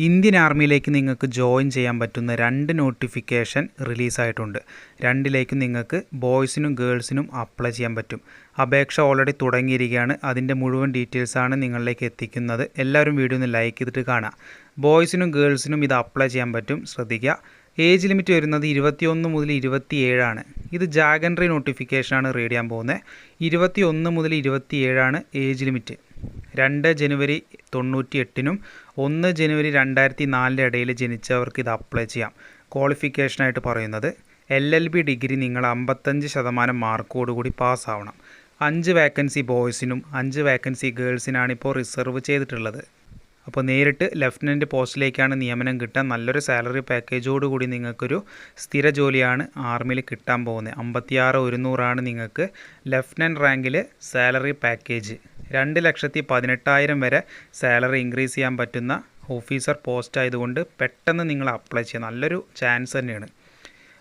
Indian ആർമിയിലേക്ക് നിങ്ങൾക്ക് join ചെയ്യാൻ പറ്റുന്ന രണ്ട് നോട്ടിഫിക്കേഷൻ റിലീസായിട്ടുണ്ട്. രണ്ടിലേക്കും നിങ്ങൾക്ക് ബോയ്സിനും ഗേൾസിനും അപ്ലൈ ചെയ്യാൻ പറ്റും. അപേക്ഷ ഓൾറെഡി തുടങ്ങിയിരിക്കുകയാണ്. അതിന്റെ മുഴുവൻ ഡീറ്റെയിൽസാണ് നിങ്ങളിലേക്ക് എത്തിക്കുന്നത്. എല്ലാവരും വീഡിയോ ഒന്ന് ലൈക്ക് ചെയ്തിട്ട് കാണാം. ബോയ്സിനും ഗേൾസിനും ഇത് അപ്ലൈ ചെയ്യാൻ പറ്റും. ശ്രദ്ധിക്കുക. ഏജ് ലിമിറ്റ് വരുന്നത് ഇരുപത്തിയൊന്ന് മുതൽ ഇരുപത്തിയേഴാണ് ഇത് ജാഗൻട്രി നോട്ടിഫിക്കേഷനാണ് റീഡ് ചെയ്യാൻ പോകുന്നത്. ഇരുപത്തിയൊന്ന് മുതൽ ഇരുപത്തിയേഴാണ് ഏജ് ലിമിറ്റ്. രണ്ട് ജനുവരി തൊണ്ണൂറ്റി എട്ടിനും ഒന്ന് ജനുവരി രണ്ടായിരത്തി നാലിന്റെ ഇടയിൽ ജനിച്ചവർക്ക് ഇത് അപ്ലൈ ചെയ്യാം. ക്വാളിഫിക്കേഷനായിട്ട് പറയുന്നത് എൽ എൽ ബി ഡിഗ്രി നിങ്ങൾ അമ്പത്തഞ്ച് ശതമാനം മാർക്കോടുകൂടി പാസ്സാവണം അഞ്ച് വേക്കൻസി ബോയ്സിനും അഞ്ച് വേക്കൻസി ഗേൾസിനാണ് ഇപ്പോൾ റിസർവ് ചെയ്തിട്ടുള്ളത്. അപ്പോൾ നേരിട്ട് ലെഫ്റ്റനന്റ് പോസ്റ്റിലേക്കാണ് നിയമനം കിട്ടാൻ നല്ലൊരു സാലറി പാക്കേജോടുകൂടി നിങ്ങൾക്കൊരു സ്ഥിര ജോലിയാണ് ആർമിയിൽ കിട്ടാൻ പോകുന്നത്. അമ്പത്തിയാറ് ഒരുന്നൂറാണ് നിങ്ങൾക്ക് ലെഫ്റ്റനന്റ് റാങ്കിൽ സാലറി പാക്കേജ് രണ്ട് ലക്ഷത്തി പതിനെട്ടായിരം വരെ സാലറി ഇൻക്രീസ് ചെയ്യാൻ പറ്റുന്ന ഓഫീസർ പോസ്റ്റ് ആയതുകൊണ്ട് പെട്ടെന്ന് നിങ്ങൾ അപ്ലൈ ചെയ്യുക നല്ലൊരു ചാൻസ് തന്നെയാണ്.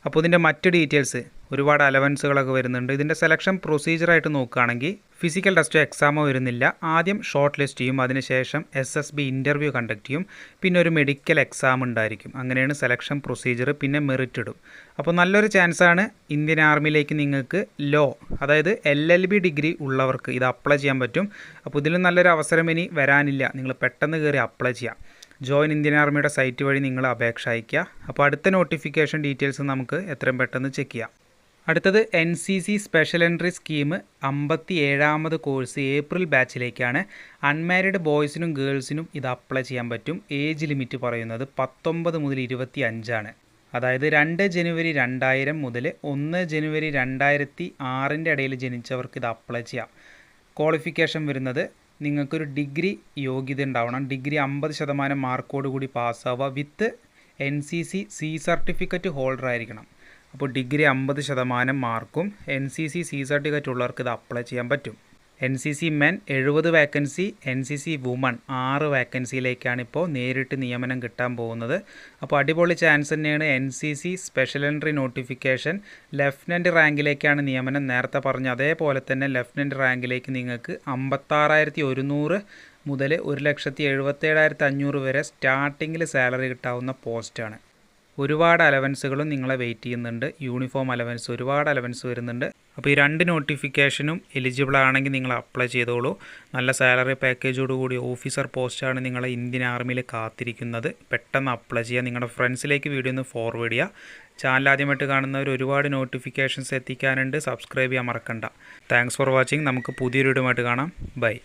അപ്പോൾ ഇതിന്റെ മറ്റ് ഡീറ്റെയിൽസ് ഒരുപാട് അലവൻസുകളൊക്കെ വരുന്നുണ്ട്. ഇതിന്റെ സെലക്ഷൻ പ്രൊസീജിയറായിട്ട് നോക്കുകയാണെങ്കിൽ ഫിസിക്കൽ ടെസ്റ്റോ എക്സാമോ വരുന്നില്ല. ആദ്യം ഷോർട്ട് ലിസ്റ്റ് ചെയ്യും. അതിനുശേഷം S S B interview conduct ചെയ്യും. പിന്നെ ഒരു മെഡിക്കൽ എക്സാം ഉണ്ടായിരിക്കും. അങ്ങനെയാണ് സെലക്ഷൻ പ്രൊസീജിയർ പിന്നെ മെറിറ്റ് ഇടും. അപ്പോൾ നല്ലൊരു ചാൻസാണ് ഇന്ത്യൻ ആർമിയിലേക്ക് നിങ്ങൾക്ക് ലോ അതായത് എൽ എൽ ബി ഡിഗ്രി ഉള്ളവർക്ക് ഇത് അപ്ലൈ ചെയ്യാൻ പറ്റും. അപ്പോൾ ഇതിലും നല്ലൊരു അവസരം ഇനി വരാനില്ല. നിങ്ങൾ പെട്ടെന്ന് കയറി അപ്ലൈ ചെയ്യാം. ജോയിൻ ഇന്ത്യൻ ആർമിയുടെ സൈറ്റ് വഴി നിങ്ങൾ അപേക്ഷ അയയ്ക്കുക. അപ്പോൾ അടുത്ത നോട്ടിഫിക്കേഷൻ ഡീറ്റെയിൽസ് നമുക്ക് എത്രയും പെട്ടെന്ന് ചെക്ക് ചെയ്യാം. അടുത്തത് N C C special entry scheme അമ്പത്തി ഏഴാമത് കോഴ്സ് ഏപ്രിൽ ബാച്ചിലേക്കാണ്. അൺമാരിഡ് ബോയ്സിനും ഗേൾസിനും ഇത് അപ്ലൈ ചെയ്യാൻ പറ്റും. ഏജ് ലിമിറ്റ് പറയുന്നത് പത്തൊമ്പത് മുതൽ ഇരുപത്തി അഞ്ചാണ് അതായത് രണ്ട് ജനുവരി രണ്ടായിരം മുതൽ ഒന്ന് ജനുവരി രണ്ടായിരത്തി ആറിന്റെ ഇടയിൽ ജനിച്ചവർക്ക് ഇത് അപ്ലൈ ചെയ്യാം. ക്വാളിഫിക്കേഷൻ വരുന്നത് നിങ്ങൾക്കൊരു ഡിഗ്രി യോഗ്യത ഉണ്ടാവണം. ഡിഗ്രി അമ്പത് ശതമാനം മാർക്കോട് കൂടി പാസ്സാവുക with N C C C certificate holder ആയിരിക്കണം. അപ്പോൾ ഡിഗ്രി അമ്പത് ശതമാനം മാർക്കും N C C C certificate ഉള്ളവർക്ക് ഇത് അപ്ലൈ ചെയ്യാൻ പറ്റും. എൻ സി സി മെൻ എഴുപത് vacancy N C C women ആറ് വേക്കൻസിയിലേക്കാണ് ഇപ്പോൾ നേരിട്ട് നിയമനം കിട്ടാൻ പോകുന്നത്. അപ്പോൾ അടിപൊളി ചാൻസ് തന്നെയാണ് N C C special entry notification lieutenant റാങ്കിലേക്കാണ് നിയമനം നേരത്തെ പറഞ്ഞ അതേപോലെ തന്നെ ലെഫ്റ്റനന്റ് റാങ്കിലേക്ക് നിങ്ങൾക്ക് അമ്പത്താറായിരത്തി ഒരുന്നൂറ് മുതൽ ഒരു ലക്ഷത്തി എഴുപത്തേഴായിരത്തി അഞ്ഞൂറ് വരെ സ്റ്റാർട്ടിങ്ങിൽ സാലറി കിട്ടാവുന്ന പോസ്റ്റാണ് ഒരുപാട് അലവൻസുകളും നിങ്ങളെ വെയിറ്റ് ചെയ്യുന്നുണ്ട്. യൂണിഫോം അലവൻസ് ഒരുപാട് അലവൻസ് വരുന്നുണ്ട്. അപ്പോൾ ഈ രണ്ട് നോട്ടിഫിക്കേഷനും എലിജിബിൾ ആണെങ്കിൽ നിങ്ങൾ അപ്ലൈ ചെയ്തോളൂ. നല്ല സാലറി പാക്കേജോടുകൂടി ഓഫീസർ പോസ്റ്റാണ് നിങ്ങളെ ഇന്ത്യൻ ആർമിയിൽ കാത്തിരിക്കുന്നത്. പെട്ടെന്ന് അപ്ലൈ ചെയ്യുക. നിങ്ങളുടെ ഫ്രണ്ട്സിലേക്ക് വീഡിയോ ഒന്ന് ഫോർവേഡ് ചെയ്യുക. ചാനൽ ആദ്യമായിട്ട് കാണുന്നവർ ഒരുപാട് നോട്ടിഫിക്കേഷൻസ് എത്തിക്കാനുണ്ട്. സബ്സ്ക്രൈബ് ചെയ്യാൻ മറക്കണ്ട. താങ്ക്സ് ഫോർ വാച്ചിങ് നമുക്ക് പുതിയൊരു വീഡിയോ കാണാം. ബൈ